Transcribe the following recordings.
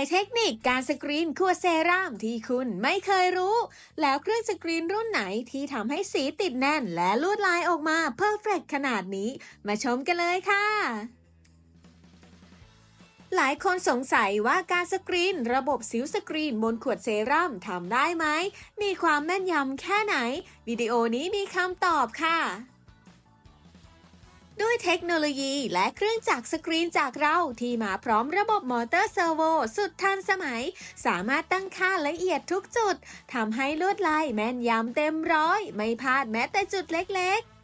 ยเทคนิคการสกรีนขวดเซรั่มที่คุณไม่เคยรู้ แล้วเครื่องสกรีนรุ่นไหนที่ทำให้สีติดแน่นและลวดลายออกมาเพอร์เฟกขนาดนี้ มาชมกันเลยค่ะหลายคนสงสัยว่าการสกรีน ระบบสิวสกรีนบนขวดเซรั่มทำได้ไหม มีความแม่นยำแค่ไหน วิดีโอนี้มีคำตอบค่ะ ด้วยเทคโนโลยีและเครื่องจักรสกรีนจากเราที่มาพร้อมระบบมอเตอร์เซอร์โวสุดทันสมัย สามารถตั้งค่าละเอียดทุกจุดทำให้ลวดลายแม่นยำเต็มร้อย ไม่พลาดแม้แต่จุดเล็กๆ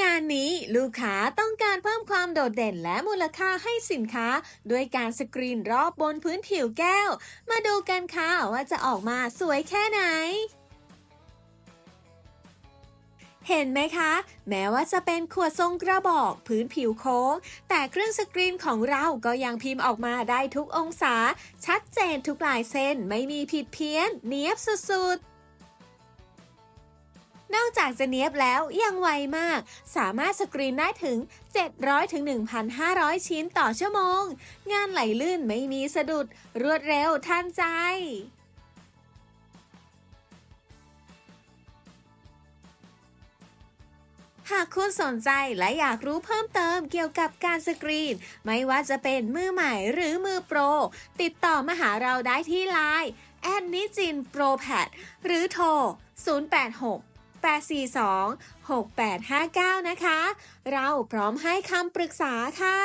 งานนี้ลูกค้าต้องการเพิ่มความโดดเด่นและมูลค่าให้สินค้า ด้วยการสกรีนรอบบนพื้นผิวแก้ว มาดูกันค่ะว่าจะออกมาสวยแค่ไหน เห็นไหมคะ แม้ว่าจะเป็นขวดทรงกระบอกพื้นผิวโค้ง แต่เครื่องสกรีนของเราก็ยังพิมพ์ออกมาได้ทุกองศา ชัดเจนทุกลายเส้นไม่มีผิดเพี้ยน เนียบสุดนอกจากจะเนียบแล้วยังไวมาก สามารถสกรีนได้ถึง 700ถึง1,500 ชิ้นต่อชั่วโมง งานไหลลื่นไม่มีสะดุด รวดเร็วทันใจ หากคุณสนใจและอยากรู้เพิ่มเติมเกี่ยวกับการสกรีน ไม่ว่าจะเป็นมือใหม่หรือมือโปร ติดต่อมาหาเราได้ที่ไลน์แอดนิจินโปรแพดหรือโทร 086 842 6859 นะคะ เราพร้อมให้คำปรึกษาค่ะ